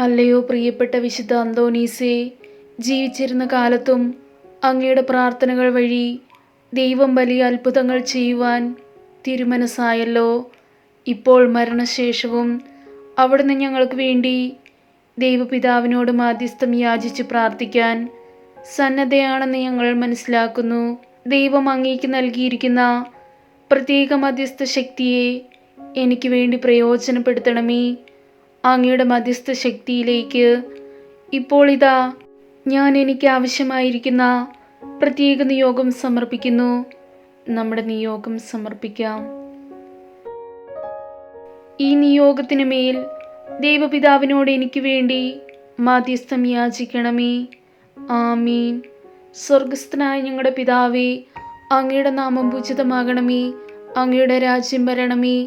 അല്ലയോ പ്രിയപ്പെട്ട വിശുദ്ധ അന്തോണീസേ ജീവിച്ചിരുന്ന കാലത്തും അങ്ങയുടെ പ്രാർത്ഥനകൾ വഴി ദൈവം വലിയ അത്ഭുതങ്ങൾ ചെയ്യുവാൻ തിരുമനസ്സായല്ലോ. ഇപ്പോൾ മരണശേഷവും അവിടുന്ന് ഞങ്ങൾക്ക് വേണ്ടി ദൈവപിതാവിനോട് മാധ്യസ്ഥം യാചിച്ച് പ്രാർത്ഥിക്കാൻ സന്നദ്ധയാണെന്ന് ഞങ്ങൾ മനസ്സിലാക്കുന്നു. ദൈവം അങ്ങേക്ക് നൽകിയിരിക്കുന്ന പ്രത്യേക മധ്യസ്ഥ ശക്തിയെ എനിക്ക് വേണ്ടി പ്രയോജനപ്പെടുത്തണമേ. അങ്ങയുടെ മധ്യസ്ഥ ശക്തിയിലേക്ക്. ഇപ്പോൾ ഇതാ ഞാൻ എനിക്ക് ആവശ്യമായിരിക്കുന്ന പ്രത്യേക നിയോഗം സമർപ്പിക്കുന്നു. നമ്മുടെ നിയോഗം സമർപ്പിക്കാം. ഈ നിയോഗത്തിന് മേൽ ദൈവപിതാവിനോട് എനിക്ക് വേണ്ടി മാധ്യസ്ഥം യാചിക്കണമേ. ആമീൻ. സ്വർഗസ്ഥനായ ഞങ്ങളുടെ പിതാവേ അങ്ങയുടെ നാമം പൂജിതമാകണമേ. അങ്ങയുടെ രാജ്യം വരണമേ.